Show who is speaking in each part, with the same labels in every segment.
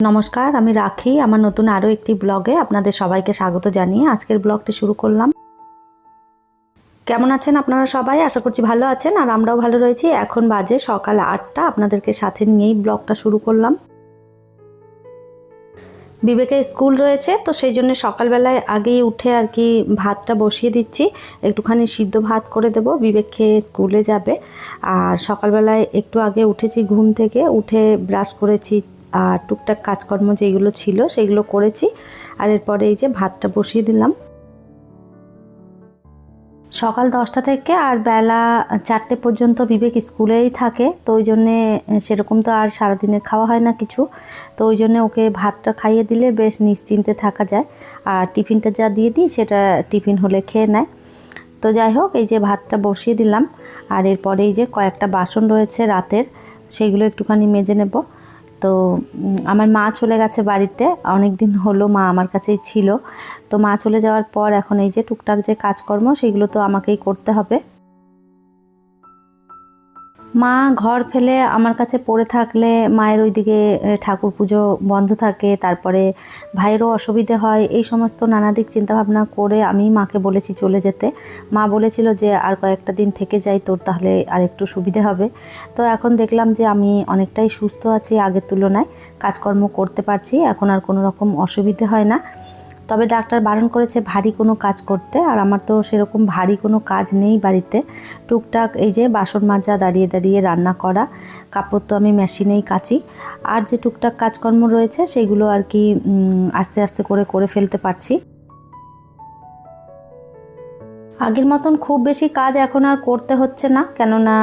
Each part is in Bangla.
Speaker 1: নমস্কার, আমি রাখি। আমার নতুন আরও একটি ব্লগে আপনাদের সবাইকে স্বাগত জানিয়ে আজকের ব্লগটি শুরু করলাম। কেমন আছেন আপনারা সবাই? আশা করছি ভালো আছেন আর আমরাও ভালো রয়েছি। এখন বাজে সকাল আটটা। আপনাদেরকে সাথে নিয়েই ব্লগটা শুরু করলাম। বিবেকের স্কুল রয়েছে, তো সেই জন্য সকালবেলায় আগেই উঠে আর কি ভাতটা বসিয়ে দিচ্ছি। একটুখানি সিদ্ধ ভাত করে দেব। বিবেক খেয়ে স্কুলে যাবে। আর সকালবেলায় একটু আগে উঠেছি ঘুম থেকে। উঠে ব্রাশ করেছি আর টুকটাক কাজকর্ম যেগুলো ছিল সেগুলো করেছি। আর এরপরে এই যে ভাতটা বসিয়ে দিলাম। সকাল দশটা থেকে আর বেলা চারটে পর্যন্ত বিবেক স্কুলেই থাকে, তো ওই জন্যে সেরকম তো আর সারাদিনে খাওয়া হয় না কিছু। তো ওই জন্যে ওকে ভাতটা খাইয়ে দিলে বেশ নিশ্চিন্তে থাকা যায়। আর টিফিনটা যা দিয়ে দিই সেটা টিফিন হলে খেয়ে নেয়। তো যাই হোক, এই যে ভাতটা বসিয়ে দিলাম। আর এরপরে এই যে কয়েকটা বাসন রয়েছে রাতের সেইগুলো একটুখানি মেজে নেব। তো আমার মা চলে গেছে বাড়িতে। অনেক দিন হলো মা আমার কাছেই ছিল। তো মা চলে যাওয়ার পর এখন এই যে টুকটাক যে কাজকর্ম, সেগুলো তো আমাকেই করতে হবে। মা ঘর ফেলে আমার কাছে পড়ে থাকলে মায়ের ওইদিকে ঠাকুর পুজো বন্ধ থাকে, তারপরে ভাইয়েরও অসুবিধে হয়, এই সমস্ত নানা দিক চিন্তাভাবনা করে আমি মাকে বলেছি চলে যেতে। মা বলেছিল যে আর কয়েকটা দিন থেকে যাই তোর, তাহলে আর একটু সুবিধে হবে। তো এখন দেখলাম যে আমি অনেকটাই সুস্থ আছি আগের তুলনায়, কাজকর্ম করতে পারছি, এখন আর কোনো রকম অসুবিধে হয় না। তবে ডাক্তার বারণ করেছে ভারী কোনো কাজ করতে, আর আমার তো সেরকম ভারী কোনো কাজ নেই বাড়িতে। টুকটাক এই যে বাসন মাজা, দাঁড়িয়ে দাঁড়িয়ে রান্না করা, কাপড় তো আমি মেশিনেই কাচি। আর যে টুকটাক কাজকর্ম রয়েছে, সেগুলো আর কি আস্তে আস্তে করে করে ফেলতে পারছি। আগের মতন খুব বেশি কাজ এখন আর করতে হচ্ছে না, কেননা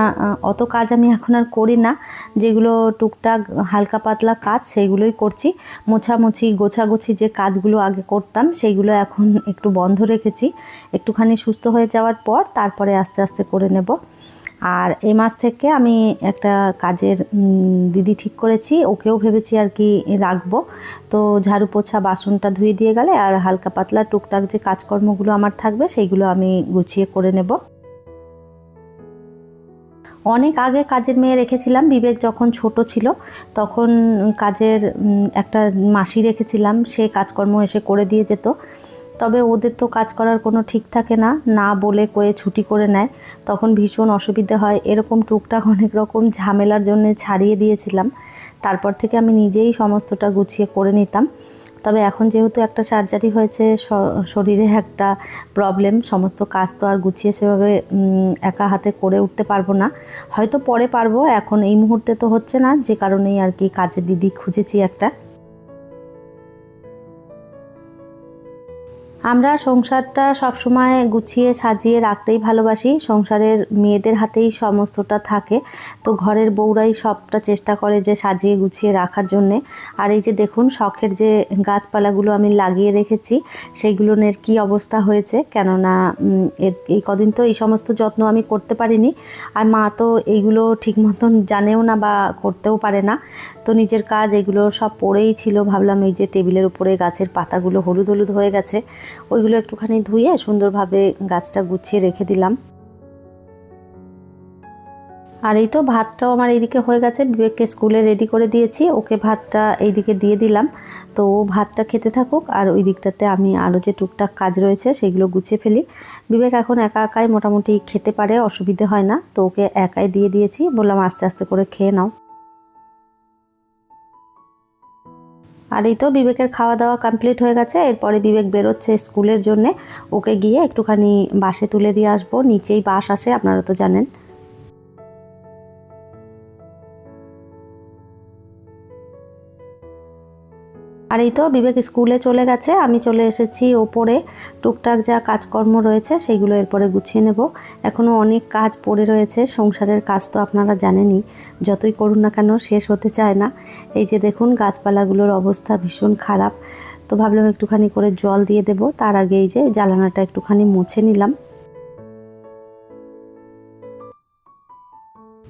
Speaker 1: অত কাজ আমি এখন আর করি না। যেগুলো টুকটাক হালকা পাতলা কাজ, সেইগুলোই করছি। মোছামুছি, গোছাগুছি যে কাজগুলো আগে করতাম, সেইগুলো এখন একটু বন্ধ রেখেছি। একটুখানি সুস্থ হয়ে যাওয়ার পর তারপরে আস্তে আস্তে করে নেব। আর এই মাস থেকে আমি একটা কাজের দিদি ঠিক করেছি, ওকেও ভেবেছি আর কি রাখব। তো ঝাড়ু পোছা বাসনটা ধুয়ে দিয়ে গেলে আর হালকা পাতলা টুকটাক যে কাজকর্মগুলো আমার থাকবে সেইগুলো আমি গুছিয়ে করে নেব। অনেক আগে কাজের মেয়ে রেখেছিলাম, বিবেক যখন ছোট ছিল তখন কাজের একটা মাসি রেখেছিলাম, সে কাজকর্ম এসে করে দিয়ে যেত। তবে ওদের তো কাজ করার কোনো ঠিক থাকে না না বলে কয়ে ছুটি করে নেয়। তখন ভীষণ অসুবিধে হয়। এরকম টুকটাক অনেক রকম ঝামেলার জন্য ছাড়িয়ে দিয়েছিলাম। তারপর থেকে আমি নিজেই সমস্তটা গুছিয়ে করে নিতাম। তবে এখন যেহেতু একটা সার্জারি হয়েছে শরীরে একটা প্রবলেম সমস্ত কাজ তো আর গুছিয়ে সেভাবে একা হাতে করে উঠতে পারব না। হয়তো পরে পারব, এখন এই মুহূর্তে তো হচ্ছে না, যে কারণেই আর কি কাজের দিদি খুঁজেছি একটা। আমরা সংসারটা সবসময় গুছিয়ে সাজিয়ে রাখতেই ভালোবাসি। সংসারের মেয়েদের হাতেই সমস্তটা থাকে। তো ঘরের বউরাই সবটা চেষ্টা করে যে সাজিয়ে গুছিয়ে রাখার জন্যে। আর এই যে দেখুন, শখের যে গাছপালাগুলো আমি লাগিয়ে রেখেছি সেইগুলোর কি অবস্থা হয়েছে? কেননা এই কদিন তো এই সমস্ত যত্ন আমি করতে পারিনি। আর মা তো এইগুলো ঠিক মতন জানেও না বা করতেও পারে না। তো নিজের কাজ এগুলো সব পড়েই ছিল। ভাবলাম এই যে টেবিলের উপরে গাছের পাতাগুলো হলুদ হলুদ হয়ে গেছে। ওইগুলো একটুখানি ধুয়ে সুন্দরভাবে গাছটা গুছিয়ে রেখে দিলাম। আর এই তো ভাতটাও আমার এইদিকে হয়ে গেছে, বিবেককে স্কুলে রেডি করে দিয়েছি, ওকে ভাতটা এইদিকে দিয়ে দিলাম। তো ও ভাতটা খেতে থাকুক, আর ওই দিকটাতে আমি আরও যে টুকটাক কাজ রয়েছে সেগুলো গুছিয়ে ফেলি। বিবেক এখন একা একাই মোটামুটি খেতে পারে, অসুবিধে হয় না। তো ওকে একাই দিয়ে দিয়েছি, বললাম আস্তে আস্তে করে খেয়ে নাও। আর এই তো বিবেকের খাওয়া দাওয়া কমপ্লিট হয়ে গেছে। এরপরে বিবেক বেরোচ্ছে স্কুলের জন্যে। ওকে গিয়ে একটুখানি বাসে তুলে দিয়ে আসব। নিচেই বাস আসে, আপনারা তো জানেন। আর এই তো বিবেক স্কুলে চলে গেছে। আমি চলে এসেছি ওপরে। টুকটাক যা কাজকর্ম রয়েছে সেইগুলো এরপরে গুছিয়ে নেব। এখনও অনেক কাজ পড়ে রয়েছে। সংসারের কাজ তো আপনারা জানেনই। যতই করুন না কেন শেষ হতে চায় না। এই যে দেখুন, গাছপালাগুলোর অবস্থা ভীষণ খারাপ। তো ভাবলাম একটুখানি করে জল দিয়ে দেব। তার আগে এই যে জ্বালানাটা একটুখানি মুছে নিলাম।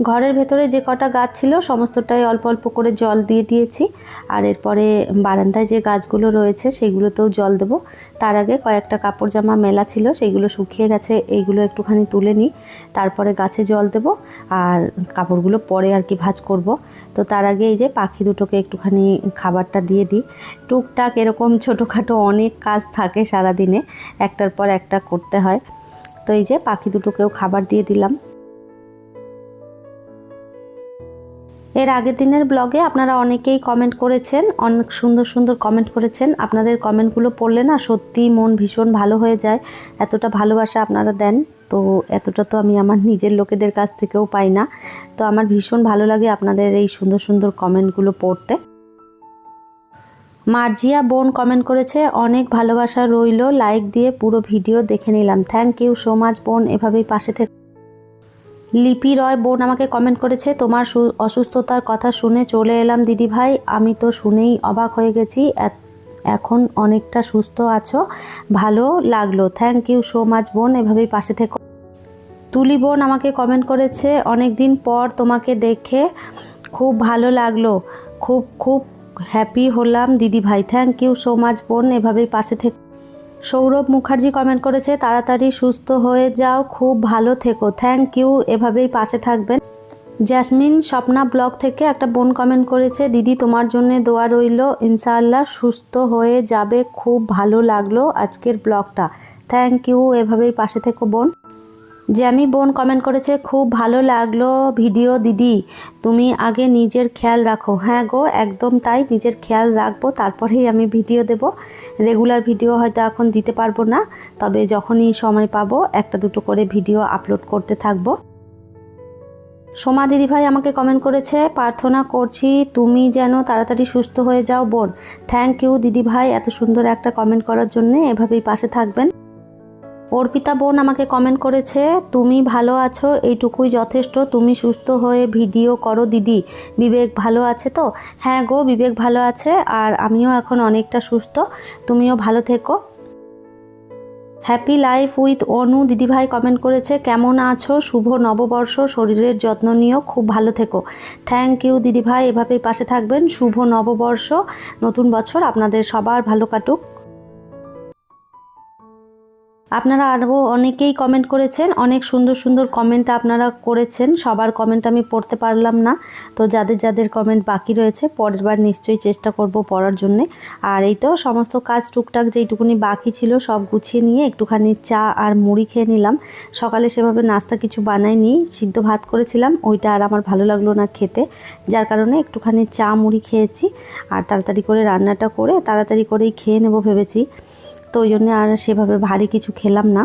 Speaker 1: ঘরের ভেতরে যে কটা গাছ ছিল, সমস্তটাই অল্প অল্প করে জল দিয়ে দিয়েছি। আর এরপরে বারান্দায় যে গাছগুলো রয়েছে, সেগুলোতেও জল দেবো। তার আগে কয়েকটা কাপড় জামা মেলা ছিল সেইগুলো শুকিয়ে গেছে, এইগুলো একটুখানি তুলে নিই। তারপরে গাছে জল দেবো, আর কাপড়গুলো পরে আর কি ভাজ করব। তো তার আগে এই যে পাখি দুটোকে একটুখানি খাবারটা দিয়ে দিই। টুকটাক এরকম ছোটোখাটো অনেক কাজ থাকে সারাদিনে, একটার পর একটা করতে হয়। তো এই যে পাখি দুটোকেও খাবার দিয়ে দিলাম। এর আগের দিনের ব্লগে আপনারা অনেকেই কমেন্ট করেছেন, অনেক সুন্দর সুন্দর কমেন্ট করেছেন। আপনাদের কমেন্টগুলো পড়লে না সত্যি মন ভীষণ ভালো হয়ে যায়, এতটা ভালোবাসা আপনারা দেন। তো এতটা তো আমি আমার নিজের লোকেদের কাছ থেকেও পাই না। তো আমার ভীষণ ভালো লাগে আপনাদের এই সুন্দর সুন্দর কমেন্টগুলো পড়তে। মার্জিয়া বোন কমেন্ট করেছে, অনেক ভালোবাসা রইল লাইক দিয়ে পুরো ভিডিও দেখে নিলাম। থ্যাংক ইউ সো মাচ বোন, এভাবেই পাশে থেকে লিপি রয় বোন আমাকে কমেন্ট করেছে, তোমার অসুস্থতার কথা শুনে চলে এলাম দিদি ভাই আমি তো শুনেই অবাক হয়ে গেছি এখন অনেকটা সুস্থ আছো, ভালো লাগল। থ্যাংক ইউ সো মাচ বোন, এভাবেই পাশে থেকো। তুলি বোন আমাকে কমেন্ট করেছে, অনেক দিন পর তোমাকে দেখে খুব ভালো লাগল, খুব খুব হ্যাপি হলাম দিদি ভাই থ্যাংক ইউ সো মাচ বোন, এভাবেই পাশে থেকে সৌরভ মুখার্জি কমেন্ট করেছে, তাড়াতাড়ি সুস্থ হয়ে যাও, খুব ভালো থেকো। থ্যাংক ইউ এভাবেই পাশে থাকবেন। জ্যাসমিন স্বপ্না ব্লগ থেকে একটা বোন কমেন্ট করেছে, দিদি, তোমার জন্য দোয়া রইল। ইনশাআল্লাহ সুস্থ হয়ে যাবে, খুব ভালো লাগল আজকের ব্লগটা। থ্যাংক ইউ এভাবেই পাশে থেকো বোন। জ্যামি বোন কমেন্ট করেছে, খুব ভালো লাগল ভিডিও দিদি। তুমি আগে নিজের খেয়াল রাখো। হ্যাঁ গো, একদম তাই, নিজের খেয়াল রাখব, তারপরেই আমি ভিডিও দেব। রেগুলার ভিডিও হয়তো এখন দিতে পারব না, তবে যখনই সময় পাবো, একটা দুটো করে ভিডিও আপলোড করতে থাকব। সোমা দিদিভাই আমাকে কমেন্ট করেছে, প্রার্থনা করছি তুমি যেন তাড়াতাড়ি সুস্থ হয়ে যাও বোন। থ্যাংক ইউ দিদিভাই, এত সুন্দর একটা কমেন্ট করার জন্য, এভাবেই পাশে থাকবেন। অর্পিতা বোন আমাকে কমেন্ট করেছে, তুমি ভালো আছো, এইটুকুই যথেষ্ট, তুমি সুস্থ হয়ে ভিডিও করো দিদি, বিবেক ভালো আছে তো? হ্যাঁ গো, বিবেক ভালো আছে, আর আমিও এখন অনেকটা সুস্থ, তুমিও ভালো থেকো। Happy life with Anu. দিদিভাই কমেন্ট করেছে, কেমন আছো? শুভ নববর্ষ, শরীরের যত্ন নিও, খুব ভালো থেকো। থ্যাংক ইউ দিদিভাই, এভাবেই পাশে থাকবেন। শুভ নববর্ষ, নতুন বছর আপনাদের সবার ভালো কাটুক। আপনারা আরও অনেকেই কমেন্ট করেছেন, অনেক সুন্দর সুন্দর কমেন্ট আপনারা করেছেন, সবার কমেন্ট আমি পড়তে পারলাম না, তো যাদের যাদের কমেন্ট বাকি রয়েছে, পরের বার নিশ্চয়ই চেষ্টা করব পড়ার জন্যে। আর এই তো সমস্ত কাজ টুকটাক যেইটুকুনি বাকি ছিল, সব গুছিয়ে নিয়ে একটুখানি চা আর মুড়ি খেয়ে নিলাম। সকালে সেভাবে নাস্তা কিছু বানাইনি, সিদ্ধ ভাত করেছিলাম, ওইটা আর আমার ভালো লাগল না খেতে। যার কারণে একটুখানি চা মুড়ি খেয়েছি, আর তাড়াতাড়ি করে রান্নাটা করে, তাড়াতাড়ি করেই খেয়ে নেব ভেবেছি। তো ওই জন্য আর সেভাবে ভারী কিছু খেলাম না।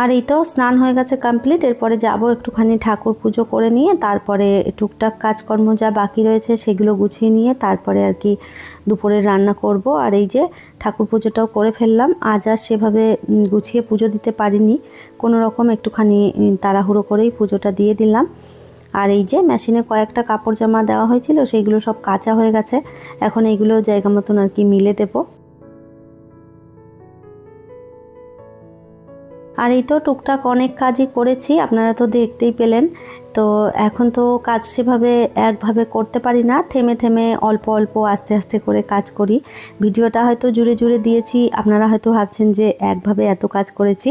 Speaker 1: আর এই তো স্নান হয়ে গেছে কমপ্লিট এরপরে যাব একটুখানি ঠাকুর পুজো করে নিয়ে, তারপরে টুকটাক কাজকর্ম যা বাকি রয়েছে সেগুলো গুছিয়ে নিয়ে, তারপরে আর কি দুপুরে রান্না করব। আর এই যে ঠাকুর পুজোটাও করে ফেললাম, আজ আর সেভাবে গুছিয়ে পুজো দিতে পারিনি। কোনো রকম একটুখানি তাড়াহুড়ো করেই পুজোটা দিয়ে দিলাম। আর এই যে মেশিনে কয়েকটা কাপড় জামা দেওয়া হয়েছিল সেইগুলো সব কাঁচা হয়ে গেছে। এখন এইগুলো জায়গা মতন আর কি মিলে দেবো। আর এই তো টুকটাক অনেক কাজই করেছি, আপনারা তো দেখতেই পেলেন। তো এখন তো কাজ সেভাবে একভাবে করতে পারি না, থেমে থেমে অল্প অল্প আস্তে আস্তে করে কাজ করি। ভিডিওটা হয়তো জুড়ে জুড়ে দিয়েছি, আপনারা হয়তো ভাবছেন যে একভাবে এত কাজ করেছি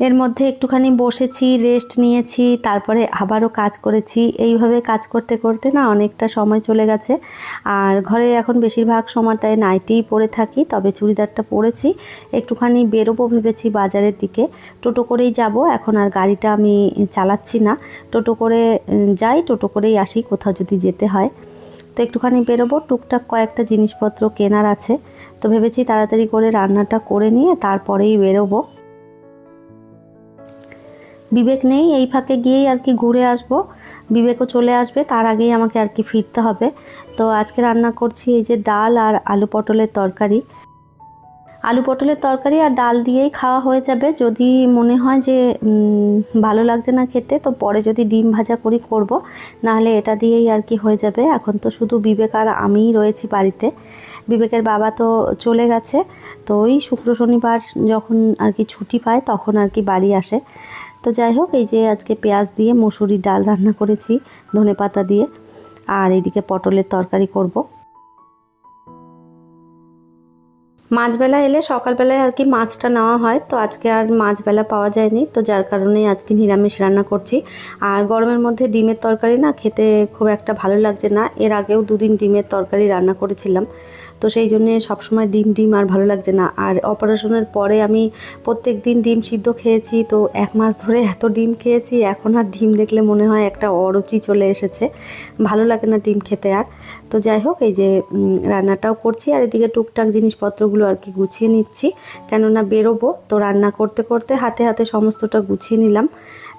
Speaker 1: এর মধ্যে একটুখানি বসেছি রেস্ট নিয়েছি, তারপরে আবারও কাজ করেছি। এইভাবে কাজ করতে করতে না অনেকটা সময় চলে গেছে। আর ঘরে এখন বেশিরভাগ সময়টায় নাইটিই পরে থাকি, তবে চুড়িদারটা পরেছি। একটুখানি বেরোবো ভেবেছি বাজারের দিকে। টোটো করেই যাব, এখন আর গাড়িটা আমি চালাচ্ছি না। টোটো করে যাই, টোটো করেই আসি, কোথাও যদি যেতে হয়। তো একটুখানি বেরোবো, টুকটাক কয়েকটা জিনিসপত্র কেনার আছে। তো ভেবেছি তাড়াতাড়ি করে রান্নাটা করে নিয়ে তারপরেই বেরোবো। বিবেক নেই, এই ফাঁকে গিয়েই আর কি ঘুরে আসব। বিবেকও চলে আসবে, তার আগেই আমাকে আর কি ফিরতে হবে। তো আজকে রান্না করছি এই যে ডাল আর আলু পটলের তরকারি। আলু পটলের তরকারি আর ডাল দিয়েই খাওয়া হয়ে যাবে। যদি মনে হয় যে ভালো লাগছে না খেতে, তো পরে যদি ডিম ভাজা করি করব। নাহলে এটা দিয়েই আর কি হয়ে যাবে। এখন তো শুধু বিবেক আর আমিই রয়েছি বাড়িতে। বিবেকের বাবা তো চলে গেছে। তো ওই শুক্র শনিবার যখন আর কি ছুটি পায়, তখন আর কি বাড়ি আসে। তো যাই হোক, এই যে আজকে পেঁয়াজ দিয়ে মুসুরির ডাল রান্না করেছি ধনে পাতা দিয়ে। আর এদিকে পটলের তরকারি করব। মাছবেলা এলে সকালবেলায় আর কি মাছটা নেওয়া হয়, তো আজকে আর মাছবেলা পাওয়া যায়নি, তো যার কারণেই আজকে নিরামিষ রান্না করছি। আর গরমের মধ্যে ডিমের তরকারি না খেতে খুব একটা ভালো লাগছে না, এর আগেও দুদিন ডিমের তরকারি রান্না করেছিলাম, তো সেই জন্যে সবসময় ডিম ডিম আর ভালো লাগছে না। আর অপারেশনের পরে আমি প্রত্যেক দিন ডিম সিদ্ধ খেয়েছি, তো এক মাস ধরে এত ডিম খেয়েছি, এখন আর ডিম দেখলে মনে হয় একটা অরুচি চলে এসেছে, ভালো লাগে না ডিম খেতে আর। তো যাই হোক, এই যে রান্নাটাও করছি আর এদিকে টুকটাক জিনিসপত্রগুলো আর কি গুছিয়ে নিচ্ছি। কেননা বেরোবো, তো রান্না করতে করতে হাতে হাতে সমস্তটা গুছিয়ে নিলাম।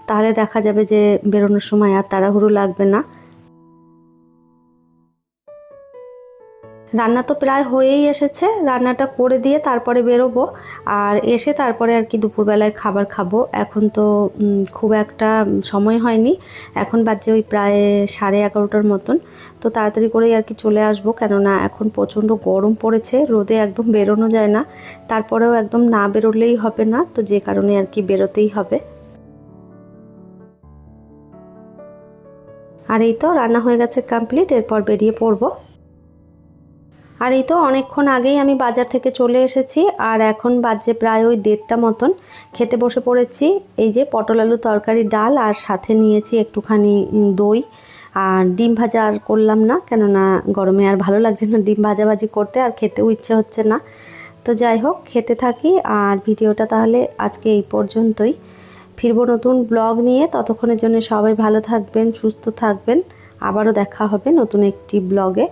Speaker 1: তাহলে দেখা যাবে যে বেরোনোর সময় আর তাড়াহুড়ো লাগবে না। রান্না তো প্রায় হয়েই এসেছে। রান্নাটা করে দিয়ে তারপরে বেরোবো। আর এসে তারপরে আর কি দুপুরবেলায় খাবার খাব। এখন তো খুব একটা সময় হয়নি। এখন বাজছে ওই প্রায় সাড়ে এগারোটার মতন। তো তাড়াতাড়ি করেই আর কি চলে আসব। কেননা এখন প্রচণ্ড গরম পড়েছে। রোদে একদম বেরোনো যায় না। তারপরেও একদম না বেরোলেই হবে না। তো যে কারণে আর কি বেরোতেই হবে। আর এই তো রান্না হয়ে গেছে কমপ্লিট এরপর বেরিয়ে পড়ব। আর এই তো অনেকক্ষণ আগেই আমি বাজার থেকে চলে এসেছি, আর এখন বাজে প্রায় ওই দেড়টা মতন। খেতে বসে পড়েছি, এই যে পটল আলু তরকারি ডাল, আর সাথে নিয়েছি একটুখানি দই। আর ডিম ভাজা আর করলাম না, কেননা গরমে আর ভালো লাগছে না ডিম ভাজাভাজি করতে, আর খেতেও ইচ্ছে হচ্ছে না। তো যাই হোক, খেতে থাকি, আর ভিডিওটা তাহলে আজকে এই পর্যন্তই। ফিরবো নতুন ব্লগ নিয়ে, ততক্ষণের জন্য সবাই ভালো থাকবেন, সুস্থ থাকবেন। আবারও দেখা হবে নতুন একটি ব্লগে।